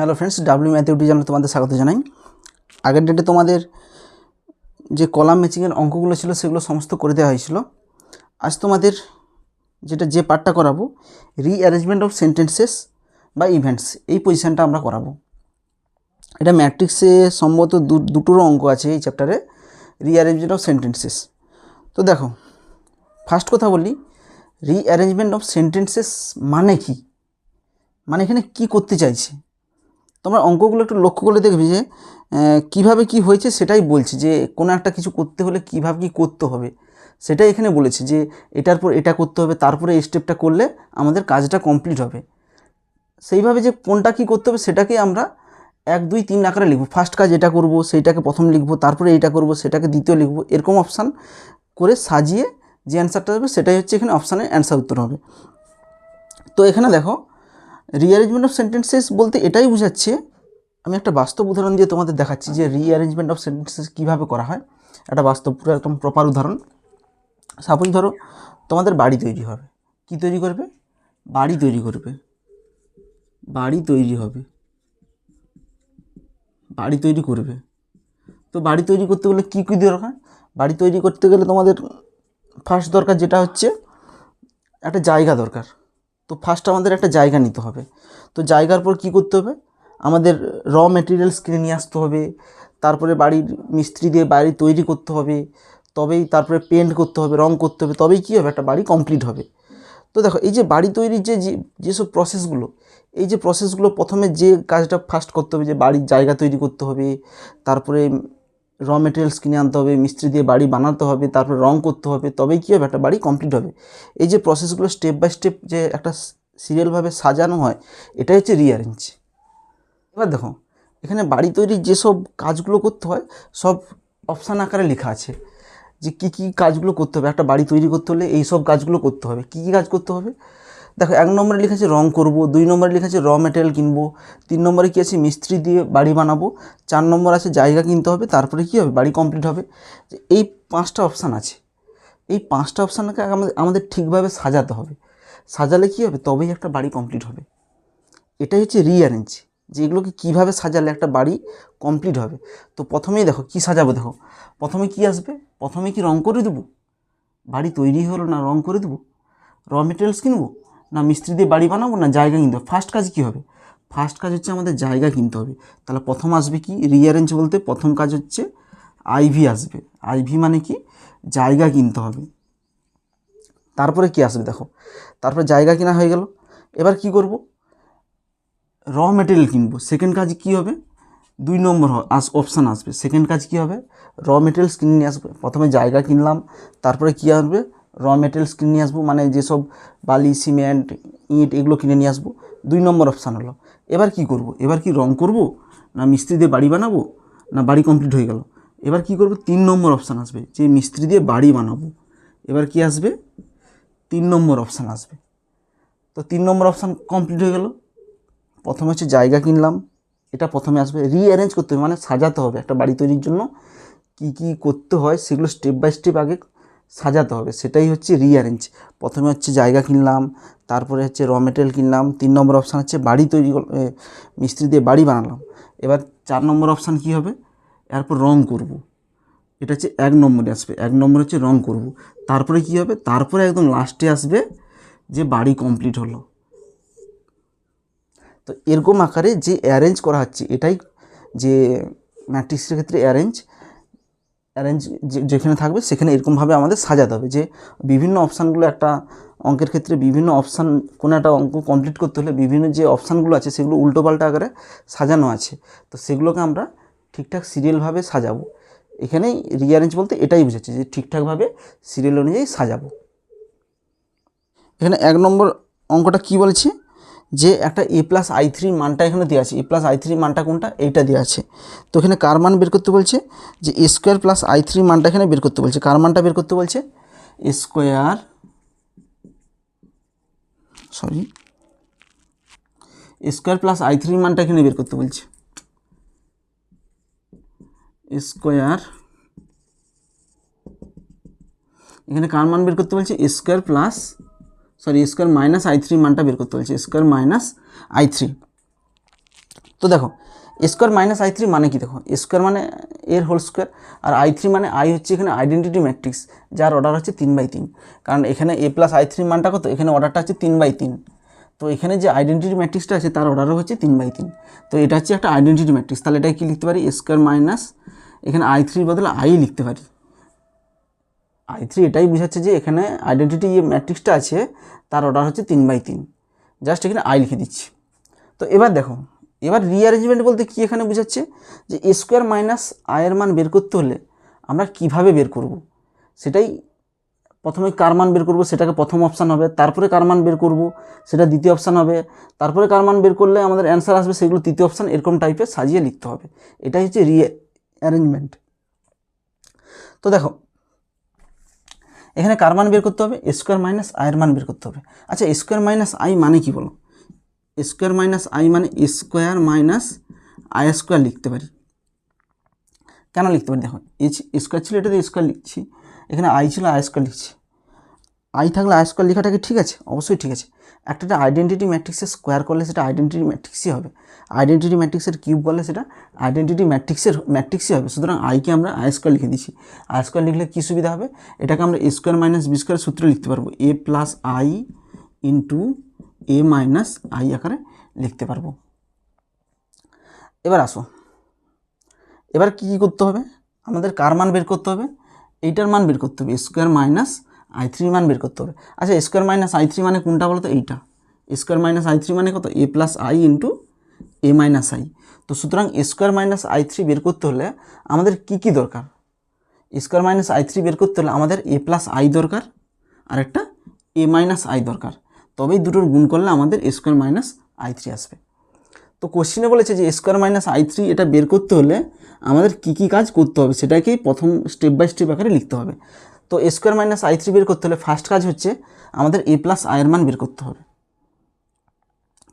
Hello friends W math UT চ্যানেলে তোমাদের স্বাগত জানাই। আগের ডেটে তোমাদের যে কলাম ম্যাচিংয়ের অঙ্কগুলো ছিল, সেগুলো সমস্ত করে দেওয়া হয়েছিল। আজ তোমাদের যেটা যে পার্টটা করাবো রিঅ্যারেঞ্জমেন্ট অফ সেন্টেন্সেস বা ইভেন্টস এই পজিশানটা আমরা করাবো। এটা ম্যাট্রিক্সে সম্ভবত দুটোরও অঙ্ক আছে এই চ্যাপ্টারে রিঅ্যারেঞ্জমেন্ট অফ সেন্টেন্সেস তো দেখো ফার্স্ট কথা বলি রিঅ্যারেঞ্জমেন্ট অফ সেন্টেন্সেস মানে কি? মানে এখানে কি করতে চাইছে? তোমরা অঙ্কগুলো একটু লক্ষ্য করে দেখবে যে কীভাবে কি হয়েছে সেটাই বলছে যে, কোনো একটা কিছু করতে হলে কীভাবে কি করতে হবে। সেটাই এখানে বলেছে যে, এটার পর এটা করতে হবে, তারপরে এই স্টেপটা করলে আমাদের কাজটা কমপ্লিট হবে। সেইভাবে যে কোনটা কি করতে হবে সেটাকে আমরা এক, দুই, তিন আকারে লিখব। ফার্স্ট কাজ এটা করব, সেইটাকে প্রথম লিখব, তারপরে এইটা করব, সেটাকে দ্বিতীয় লিখব, এরকম অপশান করে সাজিয়ে যে অ্যান্সারটা হবে সেটাই হচ্ছে এখানে অপশানের অ্যান্সার উত্তর হবে। তো এখানে দেখো রিঅ্যারেঞ্জমেন্ট অফ সেন্টেন্সেস বলতে এটাই বোঝাচ্ছে। আমি একটা বাস্তব উদাহরণ দিয়ে তোমাদের দেখাচ্ছি যে রিঅ্যারেঞ্জমেন্ট অফ সেন্টেন্সেস কীভাবে করা হয়। একটা বাস্তব, পুরো একদম প্রপার উদাহরণ। সাপোজ ধরো, তোমাদের বাড়ি তৈরি হবে। কি তৈরি করবে? বাড়ি তৈরি করবে। বাড়ি তৈরি হবে। বাড়ি তৈরি করবে। তো বাড়ি তৈরি করতে গেলে কী কী দরকার? বাড়ি তৈরি করতে গেলে তোমাদের ফার্স্ট দরকার যেটা হচ্ছে, একটা জায়গা দরকার। তো ফার্স্ট আমাদের একটা জায়গা নিতে হবে। তো জায়গার পর কী করতে হবে? আমাদের র মেটেরিয়ালস কিনে নিয়ে আসতে হবে। তারপরে বাড়ির মিস্ত্রি দিয়ে বাড়ি তৈরি করতে হবে। তবেই তারপরে পেন্ট করতে হবে, রং করতে হবে। তবেই কী হবে? একটা বাড়ি কমপ্লিট হবে। তো দেখো, এই যে বাড়ি তৈরির যে, যে- যেসব প্রসেসগুলো এই যে প্রসেসগুলো প্রথমে যে কাজটা ফার্স্ট করতে হবে, যে বাড়ির জায়গা তৈরি করতে হবে, তারপরে র মেটেরিয়ালস কিনে আনতে হবে, মিস্ত্রি দিয়ে বাড়ি বানাতে হবে, তারপরে রং করতে হবে, তবেই কী হবে? একটা বাড়ি কমপ্লিট হবে। এই যে প্রসেসগুলো স্টেপ বাই স্টেপ যে একটা সিরিয়ালভাবে সাজানো হয়, এটাই হচ্ছে রিঅ্যারেঞ্জ এবার দেখো, এখানে বাড়ি তৈরির যেসব কাজগুলো করতে হয়, সব অপশান আকারে লেখা আছে। যে কী কী কাজগুলো করতে হবে? একটা বাড়ি তৈরি করতে হলে এই সব কাজগুলো করতে হবে। কী কী কাজ করতে হবে? দেখো, এক নম্বরে লেখা আছে রং করব, দুই নম্বরে লেখা আছে র মেটেরিয়াল কিনবো, তিন নম্বরে কী আছে, মিস্ত্রি দিয়ে বাড়ি বানাবো, চার নম্বর আছে জায়গা কিনতে হবে, তারপরে কী হবে, বাড়ি কমপ্লিট হবে। এই পাঁচটা অপশান আছে। এই পাঁচটা অপশানকে আমাদের আমাদের ঠিকভাবে সাজাতে হবে। সাজালে কী হবে, তবেই একটা বাড়ি কমপ্লিট হবে। এটাই হচ্ছে রিঅ্যারেঞ্জ যে এগুলোকে কীভাবে সাজালে একটা বাড়ি কমপ্লিট হবে। তো প্রথমেই দেখো, কী সাজাবো দেখো, প্রথমে কি আসবে, প্রথমে কি রং করে দেবো? বাড়ি তৈরি হলো না, রং করে দেবো? র মেটেরিয়ালস কিনবো? না মিস্ত্রি দিয়ে বাড়ি বানাবো না জায়গা কিনতে হবে। ফার্স্ট কাজ কী হবে? ফার্স্ট কাজ হচ্ছে আমাদের জায়গা কিনতে হবে। তাহলে প্রথম আসবে কি? রিঅ্যারেঞ্জ বলতে প্রথম কাজ হচ্ছে আইভি আসবে। আইভি মানে কি? জায়গা কিনতে হবে। তারপরে কি আসবে দেখো? তারপরে জায়গা কেনা হয়ে গেল। এবার কি করব? র মেটেরিয়াল কিনবো। সেকেন্ড কাজ কি হবে? দুই নম্বর আস অপশান আসবে। সেকেন্ড কাজ কি হবে? র মেটেরিয়ালস কিনে নিয়ে আসবে। প্রথমে জায়গা কিনলাম। তারপরে কি আসবে? র মেটেরিয়ালস কিনে নিয়ে আসব মানে যেসব বালি সিমেন্ট ইট এগুলো কিনে নিয়ে আসব, দুই নম্বর অপশান হলো, এবার কি করব? এবার কি রং করব? না মিস্ত্রি দিয়ে বাড়ি বানাবো? না বাড়ি কমপ্লিট হয়ে গেল? এবার কি করব? তিন নম্বর অপশান আসবে, যে মিস্ত্রি দিয়ে বাড়ি বানাবো। এবার কি আসবে? তিন নম্বর অপশান আসবে। তো তিন নম্বর অপশান কমপ্লিট হয়ে গেল। প্রথমে হচ্ছে জায়গা কিনলাম, এটা প্রথমে আসবে। রিঅ্যারেঞ্জ করতে হবে মানে সাজাতে হবে একটা বাড়ি তৈরির জন্য। কি কি করতে হয়, সেগুলো স্টেপ বাই স্টেপ আগে সাজাতে হবে, সেটাই হচ্ছে রিঅ্যারেঞ্জ প্রথমে হচ্ছে জায়গা কিনলাম, তারপরে হচ্ছে র মেটেরিয়াল কিনলাম, তিন নম্বর অপশান হচ্ছে বাড়ি তৈরি মিস্ত্রি দিয়ে বাড়ি বানালাম। এবার চার নম্বর অপশান কী হবে? এরপর রং করব। এটা হচ্ছে এক নম্বরে আসবে, এক নম্বর হচ্ছে রং করব। তারপরে কি হবে? তারপরে একদম লাস্টে আসবে যে বাড়ি কমপ্লিট হলো। তো এরকম আকারে যে অ্যারেঞ্জ করা হচ্ছে, এটাই যে ম্যাট্রিক্সের ক্ষেত্রে অ্যারেঞ্জ অ্যারেঞ্জ যেখানে থাকবে সেখানে এরকমভাবে আমাদের সাজাতে হবে যে বিভিন্ন অপশানগুলো একটা অঙ্কের ক্ষেত্রে বিভিন্ন অপশান কোনো একটা অঙ্ক কমপ্লিট করতে হলে বিভিন্ন যে অপশানগুলো আছে সেগুলো উল্টোপাল্টা আকারে সাজানো আছে। তো সেগুলোকে আমরা ঠিকঠাক সিরিয়ালভাবে সাজাবো। এখানেই রিঅ্যারেঞ্জ বলতে এটাই বুঝাচ্ছে যে ঠিকঠাকভাবে সিরিয়াল অনুযায়ী সাজাবো। এখানে এক নম্বর অঙ্কটা কি বলছে? যে একটা এ প্লাস আই থ্রি মানটা এখানে দেওয়া আছে। এ প্লাস আই থ্রি মানটা কোনটা? এইটা দেওয়া আছে। তো এখানে কার মান বের করতে বলছে? যে A square plus I three মানটা এখানে বের করতে বলছে। কার মানটা বের করতে বলছে? A square sorry square plus I three মানটা এখানে বের করতে বলছে। স্কোয়ার এখানে কার মান বের করতে বলছে? Square plus sorry square minus I three মানটা বের করতে বলছে। স্কোয়ার মাইনাস আই থ্রি তো দেখো স্কোয়ার মাইনাস আই থ্রি মানে কি দেখো? স্কোয়ার মানে এর হোল স্কোয়ার আর আই থ্রি মানে আই হচ্ছে এখানে আইডেন্টিটি ম্যাট্রিক্স যার অর্ডার হচ্ছে তিন বাই তিন। কারণ এখানে এ প্লাস আই থ্রি মানটা কত? এখানে অর্ডারটা হচ্ছে তিন বাই তিন। তো এখানে যে আইডেন্টিটি ম্যাট্রিক্সটা আছে, তার অর্ডারও হচ্ছে তিন বাই তিন। তো এটা হচ্ছে একটা আইডেন্টিটি ম্যাট্রিক্স তাহলে এটা কি লিখতে পারি? স্কোয়ার মাইনাস এখানে আই থ্রির বদলে আই লিখতে পারি। আই থ্রি এটাই বোঝাচ্ছে যে এখানে আইডেন্টিটি যে ম্যাট্রিক্সটা আছে, তার অর্ডার হচ্ছে তিন বাই তিন। জাস্ট এখানে আই লিখে দিচ্ছি। তো এবার দেখো, এবার রিঅ্যারেঞ্জমেন্ট বলতে কি এখানে বোঝাচ্ছে? যে স্কোয়ার মাইনাস আয়ের মান বের করতে হলে আমরা কীভাবে বের করব? সেটাই প্রথমে কার মান বের করব? সেটাকে প্রথম অপশান হবে। তারপরে কার মান বের করব? সেটা দ্বিতীয় অপশান হবে। তারপরে কার মান বের করলে আমাদের অ্যান্সার আসবে? সেগুলো তৃতীয় অপশান এরকম টাইপের সাজিয়ে লিখতে হবে। এটাই হচ্ছে রি অ্যারেঞ্জমেন্ট তো দেখো এখানে কার মান বের করতে হবে? স্কোয়ার মাইনাস আয়ের মান বের করতে হবে। আচ্ছা স্কোয়ার মাইনাস আই মানে কি বলো? স্কোয়ার মাইনাস আই মানে স্কোয়ার মাইনাস আই স্কোয়ার লিখতে পারি। কেন লিখতে পারি? দেখো, এই স্কোয়ার ছিল, এটা এটাতে স্কোয়ার লিখছি। এখানে আই ছিল আই স্কোয়ার লিখছি। আই থাকলে আই স্কোয়ার লেখাটা কি ঠিক আছে? অবশ্যই ঠিক আছে। একটা আইডেন্টিটি ম্যাট্রিক্সের স্কোয়ার করলে সেটা আইডেন্টিটি ম্যাট্রিক্সই হবে। আইডেন্টিটি ম্যাট্রিক্সের কিউব করলে সেটা আইডেন্টিটি ম্যাট্রিক্সের ম্যাট্রিক্সই হবে। সুতরাং আইকে আমরা আই স্কোয়ার লিখে দিচ্ছি। আই স্কোয়ার লিখলে কী সুবিধা হবে? এটাকে আমরা A square minus B square সূত্রে লিখতে পারব। A plus I into A minus I আকারে লিখতে পারব। এবার আসো। এবার কী কী করতে হবে? আমাদের কার মান বের করতে হবে? এইটার মান বের করতে হবে। স্কোয়ার মাইনাস আই থ্রি মান বের করতে হবে। আচ্ছা স্কোয়ার মাইনাস আই থ্রি মানে কোনটা বলো তো এইটা স্কোয়ার মাইনাস আই থ্রি মানে কত? A plus I into A minus I তো সুতরাং স্কোয়ার মাইনাস আই থ্রি বের করতে হলে আমাদের কী কী দরকার? স্কোয়ার মাইনাস আই থ্রি বের করতে হলে আমাদের এ প্লাস আই দরকার আর একটা এ মাইনাস আই দরকার। তবেই দুটোর গুণ করলে আমাদের স্কোয়ার মাইনাস আই থ্রি আসবে। তো কোশ্চিনে বলেছে যে স্কোয়ার মাইনাস আই থ্রি এটা বের করতে হলে আমাদের কী কী কাজ করতে হবে? সেটাকেই প্রথম স্টেপ বাই স্টেপ আকারে লিখতে হবে। তো স্কোয়ার মাইনাস আই থ্রি বের করতে হলে ফার্স্ট কাজ হচ্ছে আমাদের এ প্লাস আয়ের মান বের করতে হবে।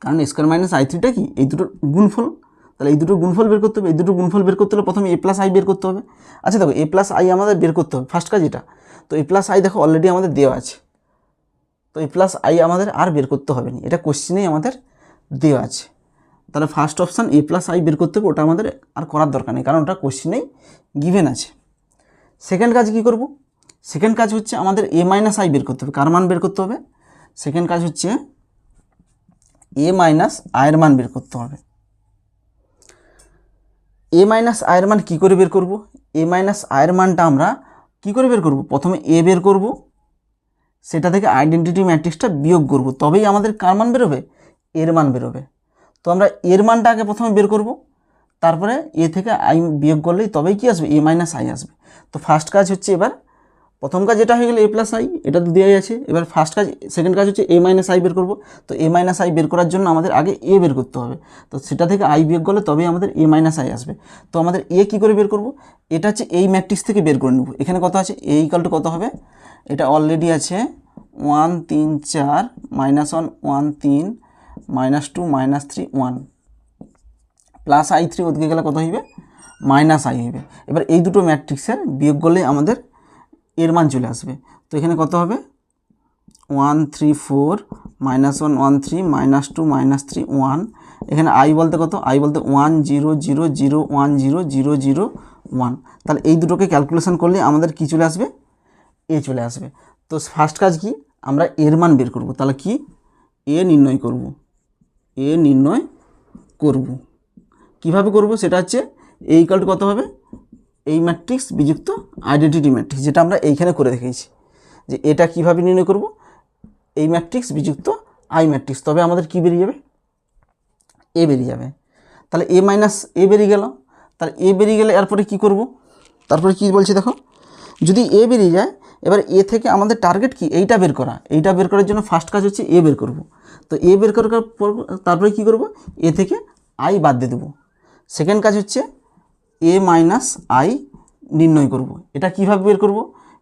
কারণ স্কোয়ার মাইনাস আই থ্রিটা কি? এই দুটোর গুণফল। তাহলে এই দুটো গুণফল বের করতে হবে, এই দুটো গুণফল বের করতে হলে প্রথমে এ প্লাস আই বের করতে হবে। আচ্ছা দেখো এ প্লাস আই আমাদের বের করতে হবে ফার্স্ট কাজ এটা। তো এ প্লাস আই দেখো অলরেডি আমাদের দেওয়া আছে। তো এ প্লাস আই আমাদের আর বের করতে হবে না, এটা কোশ্চিনেই আমাদের দেওয়া আছে। তাহলে first option A plus I বের করতে হবে, ওটা আমাদের আর করার দরকার নেই, কারণ ওটা কোশ্চিনেই গিভেন আছে। সেকেন্ড কাজ কী করব? সেকেন্ড কাজ হচ্ছে আমাদের এ মাইনাস আই বের করতে হবে। কার মান বের করতে হবে? সেকেন্ড কাজ হচ্ছে এ মাইনাস আয়ের মান বের করতে হবে। এ মাইনাস আয়ের মান কী করে বের করব? এ মাইনাস আয়ের মানটা আমরা কী করে বের করব? প্রথমে এ বের করব। সেটা থেকে আইডেন্টিটি ম্যাট্রিক্সটা বিয়োগ করব। তবেই আমাদের কার মান বেরোবে এর মান বেরোবে তো আমরা এর মানটা আগে প্রথমে বের করব। তারপরে এ থেকে আই বিয়োগ করলেই তবেই কি আসবে? এ মাইনাস আই আসবে। তো ফার্স্ট কাজ হচ্ছে এবার প্রথম কাজ এটা হয়ে গেলে এ প্লাস আই এটা তো দেওয়াই আছে। এবার ফার্স্ট কাজ সেকেন্ড কাজ হচ্ছে এ মাইনাস আই বের করব। তো এ মাইনাস আই বের করার জন্য আমাদের আগে এ বের করতে হবে। তো সেটা থেকে আই বিয়োগ করলে তবেই আমাদের এ মাইনাস আই আসবে। তো আমাদের এ কী করে বের করব? এটা হচ্ছে এই ম্যাট্রিক্স থেকে বের করে নেব। এখানে কত আছে? এ ইকাল টু কত হবে? এটা অলরেডি আছে। ওয়ান তিন, চার মাইনাস ওয়ান ওয়ান তিন minus two minus three one plus I three ওদিকে গেলে কত হইবে? মাইনাস আই হইবে। এবার এই দুটো ম্যাট্রিক্সের বিয়োগ করলে আমাদের এর মান চলে আসবে। তো এখানে কত হবে? One three four minus one one three minus two minus three, one. এখানে আই বলতে কত? আই বলতে one zero zero zero, one zero zero zero, one. তাহলে এই দুটোকে ক্যালকুলেশন করলে আমাদের কি চলে আসবে? এ চলে আসবে। তো ফার্স্ট কাজ কি? আমরা এর মান বের করব। তাহলে কি? এ নির্ণয় করব। এ নির্ণয় করব। কীভাবে করব? সেটা হচ্ছে এই ইকাল কত হবে? এই ম্যাট্রিক্স বিযুক্ত আইডেন্টিটি ম্যাট্রিক্স যেটা আমরা এইখানে করে দেখেছি যে এটা কীভাবে নির্ণয় করব? এই ম্যাট্রিক্স বিযুক্ত আই ম্যাট্রিক্স তবে আমাদের কি বেরিয়ে যাবে? এ বেরিয়ে যাবে। তাহলে এ মাইনাস এ বেরিয়ে গেল। তাহলে এ বেরিয়ে গেলে এরপরে কি করব? তারপরে কি বলছি দেখো? যদি এ বেরিয়ে যায়, এবার এ থেকে আমাদের টার্গেট কি? এইটা বের করা। এইটা বের করার জন্য ফার্স্ট কাজ হচ্ছে এ বের করব। তো এ বের করার পর, তারপরে কি করব? এ থেকে আই বাদ দিয়ে দেবো। সেকেন্ড কাজ হচ্ছে এ মাইনাস আই নির্ণয় করব। এটা কীভাবে বের করব?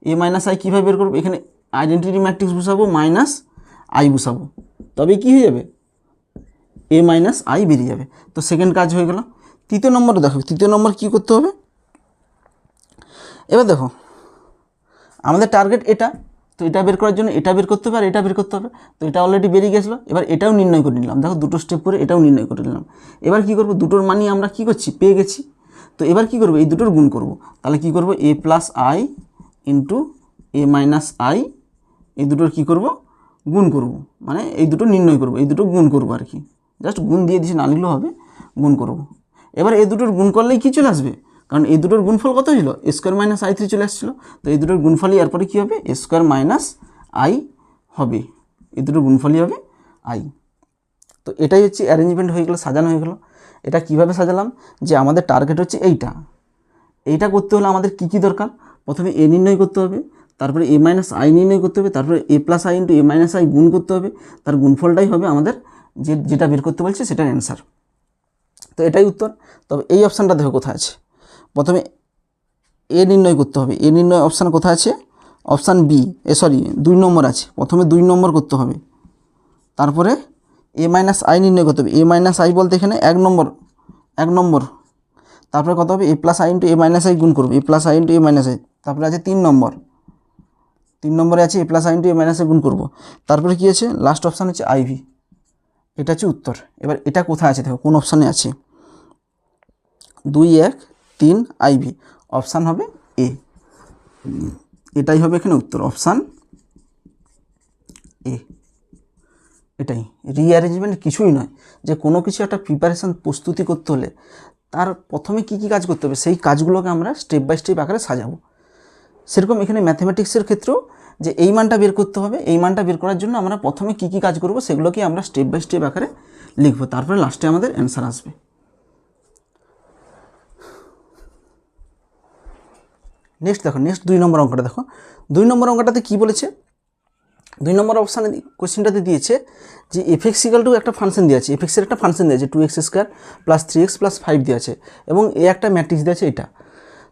এ মাইনাস আই কীভাবে বের করব? এখানে আইডেন্টিটি ম্যাট্রিক্স বসাবো মাইনাস আই বসাবো। তবে কি হয়ে যাবে? এ মাইনাস আই বেরিয়ে যাবে। তো সেকেন্ড কাজ হয়ে গেল। তৃতীয় নম্বর দেখো। তৃতীয় নম্বর কি করতে হবে? এবার দেখো, আমাদের টার্গেট এটা। তো এটা বের করার জন্য এটা বের করতে হবে আর এটা বের করতে হবে। তো এটা অলরেডি বেরিয়ে গেছিল। এবার এটাও নির্ণয় করে নিলাম। দেখো দুটো স্টেপ করে এটাও নির্ণয় করে নিলাম। এবার কি করব? দুটোর মানই আমরা কি করছি? পেয়ে গেছি। তো এবার কি করব? এই দুটোর গুণ করব। তাহলে কি করব? A plus I into A minus I এই দুটোর কি করব? গুণ করব। মানে এই দুটো নির্ণয় করব। এই দুটো গুণ করব আর কি। জাস্ট গুণ দিয়ে দিছি, না লিখলেও হবে। গুণ করব। এবার এই দুটোর গুণ করলেই কি চলে আসবে? কারণ এই দুটোর গুণফল কত ছিল? স্কোয়ার মাইনাস আই থ্রি চলে আসছিল। তো এই দুটোর গুণফলই এরপরে কী হবে? স্কোয়ার মাইনাস আই হবে। এই দুটোর গুণফলই হবে আই তো এটাই হচ্ছে অ্যারেঞ্জমেন্ট হয়ে গেলো, সাজানো হয়ে গেলো। এটা কীভাবে সাজালাম? যে আমাদের টার্গেট হচ্ছে এইটা। এইটা করতে হলে আমাদের কী কী দরকার? প্রথমে এ নির্ণয় করতে হবে, তারপরে এ মাইনাস আই নির্ণয় করতে হবে, তারপরে A plus I into A minus I গুণ করতে হবে। তার গুণফলটাই হবে আমাদের যে, যেটা বের করতে বলছে সেটার অ্যান্সার তো এটাই উত্তর। তবে এই অপশানটা দেখো কোথায় আছে। প্রথমে এ নির্ণয় করতে হবে। এ নির্ণয় অপশান কোথায় আছে? অপশান বি এ সরি দুই নম্বর আছে। প্রথমে দুই নম্বর করতে হবে। তারপরে এ মাইনাস আই নির্ণয় করতে হবে। এ মাইনাস আই বলতে এখানে এক নম্বর এক নম্বর। তারপরে কত হবে? A plus I into A minus I গুণ করবে। A plus I into A minus I তারপরে আছে তিন নম্বর। তিন নম্বরে আছে A plus I into A minus I গুণ করব। তারপরে কী আছে? লাস্ট অপশান হচ্ছে আইভি এটা হচ্ছে উত্তর। এবার এটা কোথায় আছে? দেখো, কোন অপশানে আছে। দুই, এক, তিন আইভি অপশান হবে এ এটাই হবে এখানে উত্তর। অপশান এ এটাই। রিঅ্যারেঞ্জমেন্ট কিছুই নয়। যে কোনো কিছু একটা প্রিপারেশান প্রস্তুতি করতে হলে তার প্রথমে কি কি কাজ করতে হবে, সেই কাজগুলোকে আমরা স্টেপ বাই স্টেপ আকারে সাজাবো। সেরকম এখানে ম্যাথমেটিক্সের ক্ষেত্রেও যে এই মানটা বের করতে হবে, এই মানটা বের করার জন্য আমরা প্রথমে কি কি কাজ করব সেগুলোকে আমরা স্টেপ বাই স্টেপ আকারে লিখব। তারপরে লাস্টে আমাদের অ্যান্সার আসবে। নেক্সট দেখো নেক্সট দুই নম্বর অঙ্কটা দেখো। দুই নম্বর অঙ্কটাতে কী বলেছে? দুই নম্বর অপশানে কোশ্চেনটাতে দিয়েছে যে এফএক্স ইকাল টু একটা ফাংশন দেওয়া আছে। এফএক্সের একটা ফাংশন দিয়েছে two x square plus three x plus five দেওয়া আছে। এবং এ একটা ম্যাট্রিক্স দেওয়া আছে এটা।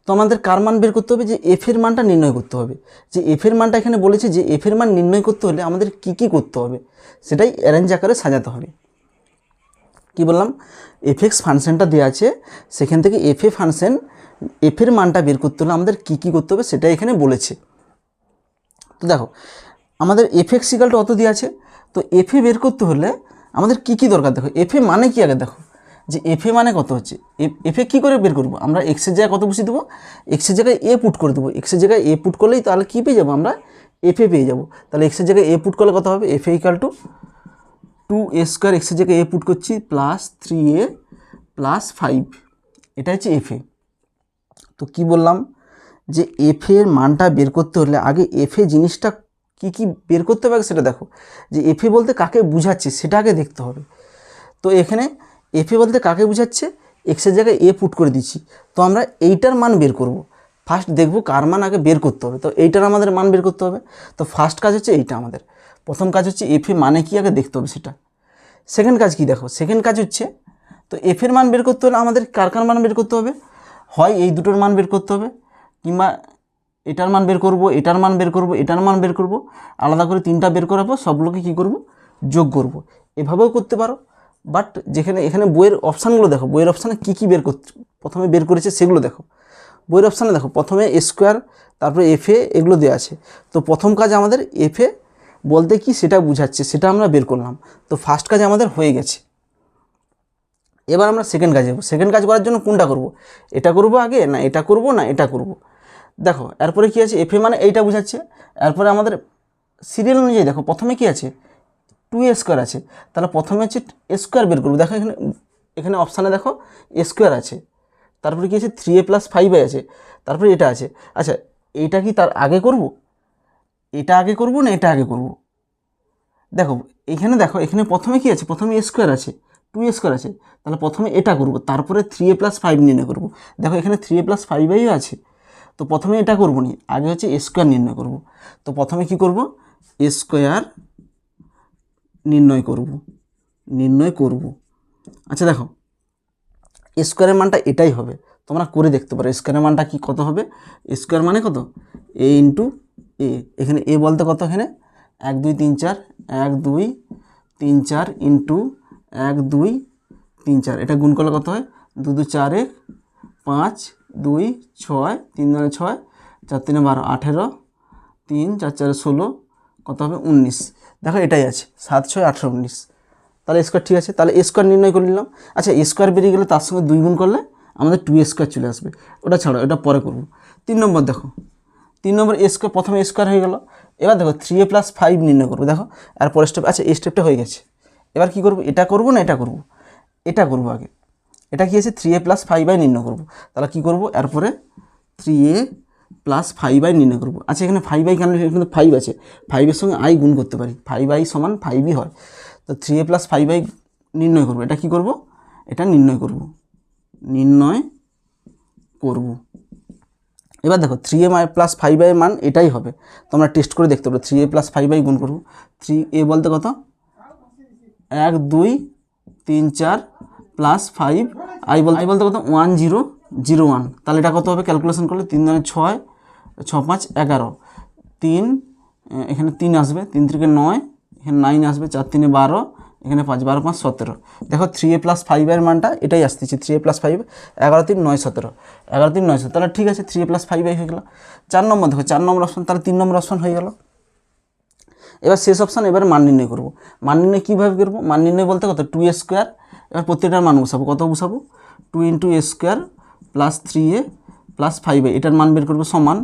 তো আমাদের কার মান বের করতে হবে? যে এফের মানটা নির্ণয় করতে হবে। যে এফের মানটা এখানে বলেছে যে এফের মান নির্ণয় করতে হলে আমাদের কি কি করতে হবে? সেটাই অ্যারেঞ্জ আকারে সাজাতে হবে। কি বললাম? এফএক্স ফাংশনটা দেওয়া আছে। সেখান থেকে এফএ ফাংশন এফের মানটা বের করতে হলে আমাদের কী কী করতে হবে সেটা এখানে বলেছে। তো দেখো আমাদের এফএক্স ইকালটা অত দিয়ে আছে। তো এফএ বের করতে হলে আমাদের কি কি দরকার? দেখো এফএ মানে কি আগে দেখো। যে এফএ মানে কত হচ্ছে? এফ এফএ কী করে বের করব? আমরা এক্সের জায়গায় কত বসিয়ে দেবো? এক্সের জায়গায় এ পুট করে দেবো। এক্সের জায়গায় এ পুট করলেই তাহলে কী পেয়ে যাব আমরা? এফএ পেয়ে যাব। তাহলে এক্সের জায়গায় এ পুট করলে কত হবে? FA equal to two A square এক্সের জায়গায় এ পুট করছি plus three A plus five এটা হচ্ছে এফএ তো কি বললাম? যে এফ এর মানটা বের করতে হলে আগে এফ এ জিনিসটা কি কি বের করতে হবে সেটা দেখো। যে এফএ বলতে কাকে বুঝাচ্ছে সেটা আগে দেখতে হবে। তো এখানে এফএ বলতে কাকে বুঝাচ্ছে? এক্সের জায়গায় এ পুট করে দিচ্ছি। তো আমরা এইটার মান বের করব। ফার্স্ট দেখব কার মান আগে বের করতে হবে। তো এইটার আমাদের মান বের করতে হবে। তো ফার্স্ট কাজ হচ্ছে এইটা আমাদের। প্রথম কাজ হচ্ছে এফ এ মানে কি আগে দেখতে হবে সেটা। সেকেন্ড কাজ কি দেখো? সেকেন্ড কাজ হচ্ছে, তো এফ এর মান বের করতে হলে আমাদের কার কার মান বের করতে হবে? হয় এই দুটোর মান বের করতে হবে। কিংবা এটার মান বের করব, এটার মান বের করব, এটার মান বের করব, আলাদা করে তিনটা বের করার পর সবগুলোকে কী করব? যোগ করব। এভাবেও করতে পারো বাট যেখানে, এখানে বইয়ের অপশানগুলো দেখো, বইয়ের অপশানে কী কী বের করতে প্রথমে বের করেছে সেগুলো দেখো। বইয়ের অপশানে দেখো, প্রথমে স্কোয়ার তারপরে এফ এগুলো দেওয়া আছে। তো প্রথম কাজ আমাদের এফ বলতে কি সেটা বুঝাচ্ছে, সেটা আমরা বের করলাম। তো ফার্স্ট কাজ আমাদের হয়ে গেছে। এবার আমরা সেকেন্ড কাজ যাব। সেকেন্ড কাজ করার জন্য কোনটা করব? এটা করব আগে, না এটা করব, না এটা করব? দেখো, এরপরে কী আছে? এফএ মানে এইটা বোঝাচ্ছে। এরপরে আমাদের সিরিয়াল অনুযায়ী দেখো, প্রথমে কি আছে? টু এ স্কোয়ার আছে। তাহলে প্রথমে হচ্ছে স্কোয়ার বের করব। দেখো এখানে এখানে অপশানে দেখো স্কোয়ার আছে। তারপরে কী আছে? থ্রি এ প্লাস ফাইভ আছে। তারপরে এটা আছে। আচ্ছা এইটা কি তার আগে করব? এটা আগে করব না এটা আগে করব? দেখো, এখানে দেখো, এখানে প্রথমে কি আছে? প্রথমে স্কোয়ার আছে। টু এ স্কোয়ার আছে। তাহলে প্রথমে এটা করব। তারপরে থ্রি এ প্লাস ফাইভ নির্ণয় করব। দেখো, এখানে থ্রি এ প্লাস ফাইভই আছে। তো প্রথমে এটা করব নি, আগে হচ্ছে স্কোয়ার নির্ণয় করব। তো প্রথমে কি করব? স্কোয়ার নির্ণয় করব নির্ণয় করব। আচ্ছা দেখো স্কোয়ারের মানটা এটাই হবে, তোমরা করে দেখতে পারো। স্কোয়ারের মানটা কি কত হবে? স্কোয়ার মানে কত? এ ইন্টু এ এখানে এ বলতে কত এখানে? এক, দুই, তিন, চার, এক, দুই, তিন, চার ইন্টু এক, দুই, তিন, চার। এটা গুণ করলে কত হয়? দু দু চার পাঁচ দুই, ছয়, তিন দুই, ছয়, চার, তিনে, বারো, আঠেরো, তিন, চার, চারে, ষোলো, কত হবে? উনিশ। দেখো এটাই আছে, সাত, ছয়, আঠেরো, উনিশ। তাহলে স্কোয়ার ঠিক আছে? তাহলে স্কোয়ার নির্ণয় করে নিলাম। আচ্ছা স্কোয়ার বেরিয়ে গেলে তার সঙ্গে দুই গুণ করলে আমাদের টু স্কোয়ার চলে আসবে। ওটা ছাড়ো, এটা পরে করব। তিন নম্বর দেখো, তিন নম্বর স্কোয়ার প্রথমে স্কোয়ার হয়ে গেল। এবার দেখো থ্রি এ প্লাস ফাইভ নির্ণয় করব। দেখো, আর পরের স্টেপ আচ্ছা এই স্টেপটা হয়ে গেছে। এবার কি করব? এটা করব না এটা করব? এটা করব আগে। এটা কি আছে? Three A plus five I নির্ণয় করব। তাহলে কী করব? এরপরে three A plus five I নির্ণয় করব। আচ্ছা এখানে ফাইভ আই কেন এখানে ফাইভ আছে। ফাইভের সঙ্গে আই গুণ করতে পারি। ফাইভ আই সমান ফাইভই হয়। তো three A plus five I নির্ণয় করব। এটা কি করব? এটা নির্ণয় করব। নির্ণয় করব। এবার দেখো three A plus five I মান এটাই হবে। তোমরা টেস্ট করে দেখতে পারো। Three A plus five I গুণ করব। থ্রি এ বলতে কত? এক, দুই, তিন, চার প্লাস ফাইভ আই বলতে আই বলতে কত ওয়ান জিরো জিরো ওয়ান তাহলে এটা কত হবে? ক্যালকুলেশন করলে তিন দানে ছয় ছ পাঁচ, এগারো। তিন এখানে তিন আসবে। তিন থেকে নয়, এখানে নাইন আসবে। চার তিনে বারো, এখানে পাঁচ, বারো, পাঁচ, সতেরো। দেখো থ্রি এ প্লাস ফাইভের মানটা এটাই আসতেছে। থ্রি এ প্লাস ফাইভ এগারো তিন, নয়, সতেরো। এগারো তিন, নয়, সতেরো। তাহলে ঠিক আছে থ্রি এ প্লাস ফাইভ হয়ে গেলো। চার নম্বর দেখো, চার নম্বর অপশন তাহলে তিন নম্বর অপশন হয়ে গেল। এবার শেষ অপশান এবার মান নির্ণয় করব। মান নির্ণয় কীভাবে করব? মান নির্ণয় বলতে কত? টু এ স্কোয়ার এবার প্রত্যেকটার মান বসাবো। কত বসাবো? Two into A square plus three A plus five A এটার মান বের করব সমান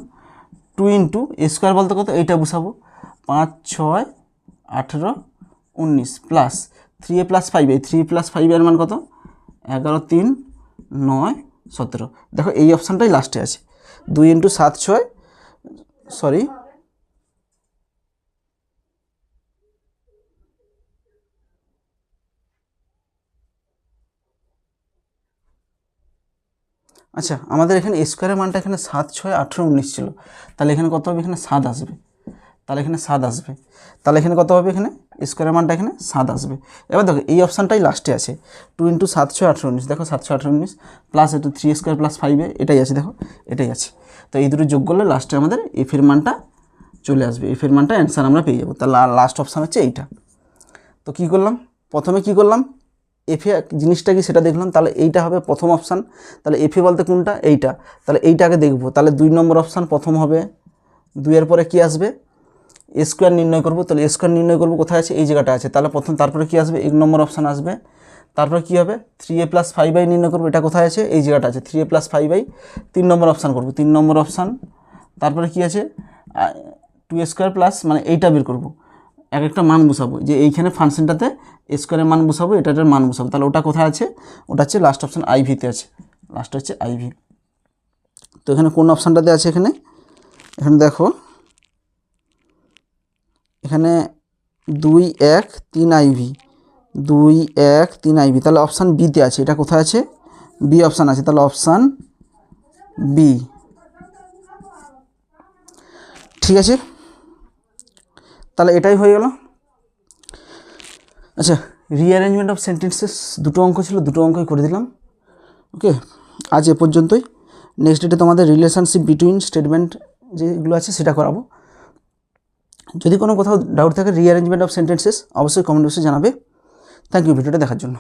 টু ইন্টু এ স্কোয়ার বলতে কত? এইটা বসাবো। পাঁচ, ছয়, আঠেরো, উনিশ plus three A plus five A three plus five এর মান কত? এগারো, তিন, নয়, সতেরো। দেখো এই অপশানটাই লাস্টে আছে। দুই ইন্টু সাত, ছয় সরি আচ্ছা আমাদের এখানে স্কোয়ারের মানটা এখানে সাত, ছয়, আঠেরো, উনিশ ছিল। তাহলে এখানে কত হবে? এখানে সাত আসবে। তাহলে এখানে সাত আসবে। তাহলে এখানে কত হবে এখানে? স্কোয়ারের মানটা এখানে সাত আসবে। এবার দেখো, এই অপশানটাই লাস্টে আছে। টু ইন্টু সাত, ছয়, আঠেরো, উনিশ। দেখো, সাত, ছয়, আঠেরো, উনিশ প্লাস একটু থ্রি স্কোয়ার প্লাস ফাইভে এটাই আছে। দেখো, এটাই আছে। তো এই দুটো যোগ করলে লাস্টে আমাদের এফের মানটা চলে আসবে। এফের মানটা অ্যান্সার আমরা পেয়ে যাব। তাহলে লাস্ট অপশান হচ্ছে এইটা। তো কী করলাম? প্রথমে কি করলাম? এফে জিনিসটা কি সেটা দেখলাম, তাহলে এইটা হবে প্রথম অপশান তাহলে এফে বলতে কোনটা? এইটা। তাহলে এইটাকে দেখব, তাহলে দুই নম্বর অপশান প্রথম হবে দুইয়ের পরে কি আসবে? স্কোয়ার নির্ণয় করব, তাহলে এ স্কোয়ার নির্ণয় করব কোথায় আছে? এই জায়গাটা আছে, তাহলে প্রথম তারপরে কি আসবে? এক নম্বর অপশান আসবে, তারপরে কি হবে? Three A plus five I নির্ণয় করব, এটা কোথায় আছে? এই জায়গাটা আছে three A plus five I তিন নম্বর অপশান করব, তিন নম্বর অপশান তারপরে কি আছে? টু স্কোয়ার প্লাস মানে এইটা বের করব। এক একটা মান বসাবো। যে এইখানে ফাংশনটাতে স্কোয়ারের মান বসাবো, এটাটার মান বসাবো। তাহলে ওটা কোথায় আছে? ওটা হচ্ছে লাস্ট অপশান আইভিতে আছে। লাস্ট হচ্ছে আইভি তো এখানে কোন অপশানটাতে আছে এখানে? এখানে দেখো, এখানে দুই এক তিন আইভি দুই এক তিন আইভি তাহলে অপশান বিতে আছে। এটা কোথায় আছে? বি অপশান আছে। তাহলে অপশান বি ঠিক আছে? তাহলে এটাই হয়ে গেল। আচ্ছা রিঅ্যারেঞ্জমেন্ট অফ সেন্টেন্সেস দুটো অঙ্ক ছিল, দুটো অঙ্কই করে দিলাম। ওকে আজ এ পর্যন্তই। নেক্সট ডেটে তোমাদের রিলেশনশিপ বিটুইন স্টেটমেন্ট যেগুলো আছে সেটা করাবো। যদি কোনো কোথাও ডাউট থাকে রিঅ্যারেঞ্জমেন্ট অফ সেন্টেন্সেস অবশ্যই কমেন্ট বক্সে জানাবে। থ্যাংক ইউ ভিডিওটা দেখার জন্য।